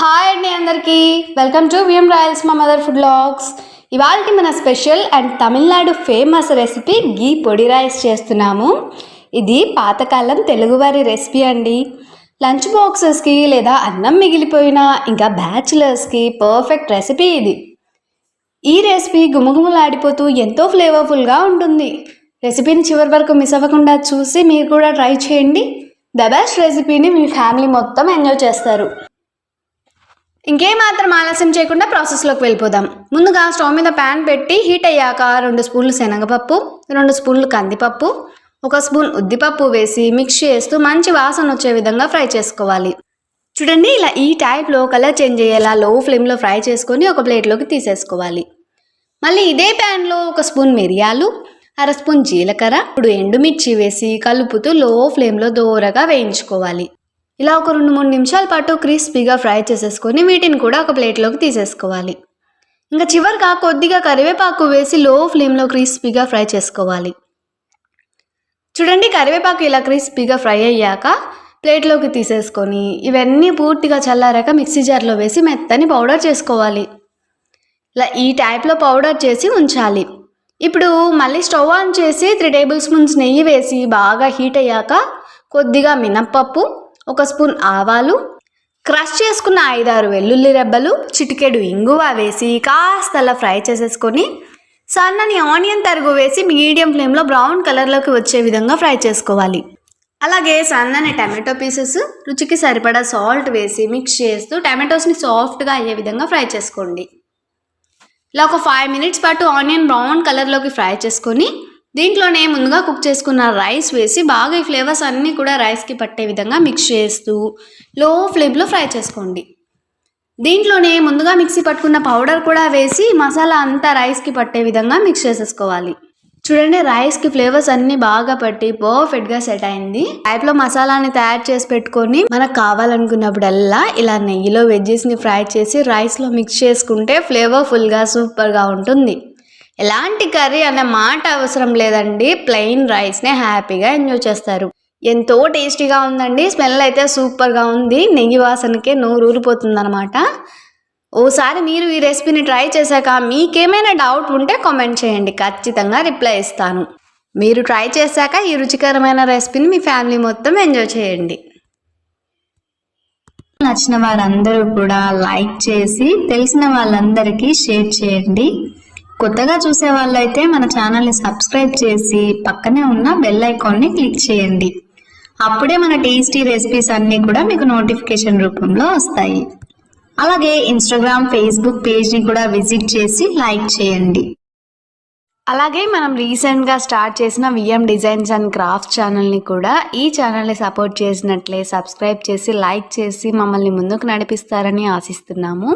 Hi అండి అందరికీ. Welcome to VM royals మా మదర్ ఫుడ్ లాగ్స్ ఇవాళ మన special and Tamil Nadu famous recipe ghee podi rice చేస్తున్నాము. ఇది పాతకాలం తెలుగువారి రెసిపీ అండి. లంచ్ బాక్సెస్కి లేదా అన్నం మిగిలిపోయినా ఇంకా బ్యాచులర్స్కి పర్ఫెక్ట్ రెసిపీ ఇది. ఈ రెసిపీ గుమగుమలాడిపోతూ ఎంతో ఫ్లేవర్ఫుల్గా ఉంటుంది. రెసిపీని చివరి వరకు మిస్ అవ్వకుండా చూసి మీరు కూడా ట్రై చేయండి. ద బెస్ట్ రెసిపీని మీ ఫ్యామిలీ మొత్తం ఎంజాయ్ చేస్తారు. ఇంకేమాత్రం ఆలస్యం చేయకుండా ప్రాసెస్లోకి వెళ్ళిపోదాం. ముందుగా స్టవ్ మీద ప్యాన్ పెట్టి హీట్ అయ్యాక రెండు స్పూన్లు శనగపప్పు రెండు స్పూన్లు కందిపప్పు ఒక స్పూన్ ఉద్దిపప్పు వేసి మిక్స్ చేస్తూ మంచి వాసన వచ్చే విధంగా ఫ్రై చేసుకోవాలి. చూడండి ఇలా ఈ టైప్లో కలర్ చేంజ్ అయ్యేలా లో ఫ్లేమ్లో ఫ్రై చేసుకొని ఒక ప్లేట్లోకి తీసేసుకోవాలి. మళ్ళీ ఇదే ప్యాన్లో ఒక స్పూన్ మిరియాలు అర స్పూన్ జీలకర్ర ఇప్పుడు ఎండుమిర్చి వేసి కలుపుతూ లో ఫ్లేమ్లో దోరగా వేయించుకోవాలి. ఇలా ఒక రెండు మూడు నిమిషాల పాటు క్రిస్పీగా ఫ్రై చేసేసుకొని వీటిని కూడా ఒక ప్లేట్లోకి తీసేసుకోవాలి. ఇంకా చివరిగా కొద్దిగా కరివేపాకు వేసి లో ఫ్లేమ్లో క్రిస్పీగా ఫ్రై చేసుకోవాలి. చూడండి కరివేపాకు ఇలా క్రిస్పీగా ఫ్రై అయ్యాక ప్లేట్లోకి తీసేసుకొని ఇవన్నీ పూర్తిగా చల్లారాక మిక్సీ జార్లో వేసి మెత్తని పౌడర్ చేసుకోవాలి. ఇలా ఈ టైప్లో పౌడర్ చేసి ఉంచాలి. ఇప్పుడు మళ్ళీ స్టవ్ ఆన్ చేసి త్రీ టేబుల్ స్పూన్స్ నెయ్యి వేసి బాగా హీట్ అయ్యాక కొద్దిగా మినప్పప్పు ఒక స్పూన్ ఆవాలు క్రష్ చేసుకున్న ఐదారు వెల్లుల్లి రెబ్బలు చిటికెడు ఇంగువ వేసి కాస్త అలా ఫ్రై చేసేసుకొని సన్నని ఆనియన్ తరుగు వేసి మీడియం ఫ్లేమ్లో బ్రౌన్ కలర్లోకి వచ్చే విధంగా ఫ్రై చేసుకోవాలి. అలాగే సన్నని టమాటో పీసెస్ రుచికి సరిపడా సాల్ట్ వేసి మిక్స్ చేస్తూ టమాటోస్ని సాఫ్ట్గా అయ్యే విధంగా ఫ్రై చేసుకోండి. ఇలా ఒక ఫైవ్ మినిట్స్ పాటు ఆనియన్ బ్రౌన్ కలర్లోకి ఫ్రై చేసుకొని దీంట్లోనే ముందుగా కుక్ చేసుకున్న రైస్ వేసి బాగా ఈ ఫ్లేవర్స్ అన్నీ కూడా రైస్కి పట్టే విధంగా మిక్స్ చేస్తూ లో ఫ్లేమ్లో ఫ్రై చేసుకోండి. దీంట్లోనే ముందుగా మిక్సీ పట్టుకున్న పౌడర్ కూడా వేసి మసాలా అంతా రైస్కి పట్టే విధంగా మిక్స్ చేసేసుకోవాలి. చూడండి రైస్కి ఫ్లేవర్స్ అన్నీ బాగా పట్టి పర్ఫెక్ట్గా సెట్ అయింది. టైప్లో మసాలాని తయారు చేసి పెట్టుకొని మనకు కావాలనుకున్నప్పుడల్లా ఇలా నెయ్యిలో వెజ్జెస్ని ఫ్రై చేసి రైస్లో మిక్స్ చేసుకుంటే ఫ్లేవర్ఫుల్గా సూపర్గా ఉంటుంది. ఎలాంటి కర్రీ అనే మాట అవసరం లేదండి. ప్లెయిన్ రైస్నే హ్యాపీగా ఎంజాయ్ చేస్తారు. ఎంతో టేస్టీగా ఉందండి. స్మెల్ అయితే సూపర్గా ఉంది. నెయ్యి వాసనకే నోరు ఊరిపోతుంది అనమాట ఓసారి మీరు ఈ రెసిపీని ట్రై చేశాక మీకేమైనా డౌట్ ఉంటే కామెంట్ చేయండి. ఖచ్చితంగా రిప్లై ఇస్తాను. మీరు ట్రై చేశాక ఈ రుచికరమైన రెసిపీని మీ ఫ్యామిలీ మొత్తం ఎంజాయ్ చేయండి. నచ్చిన వారందరూ కూడా లైక్ చేసి తెలిసిన వాళ్ళందరికీ షేర్ చేయండి. కొత్తగా చూసే వాళ్ళైతే మన ఛానల్ని సబ్స్క్రైబ్ చేసి పక్కనే ఉన్న బెల్ ఐకాన్ని క్లిక్ చేయండి. అప్పుడే మన టేస్టీ రెసిపీస్ అన్నీ కూడా మీకు నోటిఫికేషన్ రూపంలో వస్తాయి. అలాగే ఇన్స్టాగ్రామ్ ఫేస్బుక్ పేజ్ని కూడా విజిట్ చేసి లైక్ చేయండి. అలాగే మనం రీసెంట్గా స్టార్ట్ చేసిన విఎం డిజైన్స్ అండ్ క్రాఫ్ట్ ఛానల్ని కూడా ఈ ఛానల్ని సపోర్ట్ చేసినట్లే సబ్స్క్రైబ్ చేసి లైక్ చేసి మమ్మల్ని ముందుకు నడిపిస్తారని ఆశిస్తున్నాము.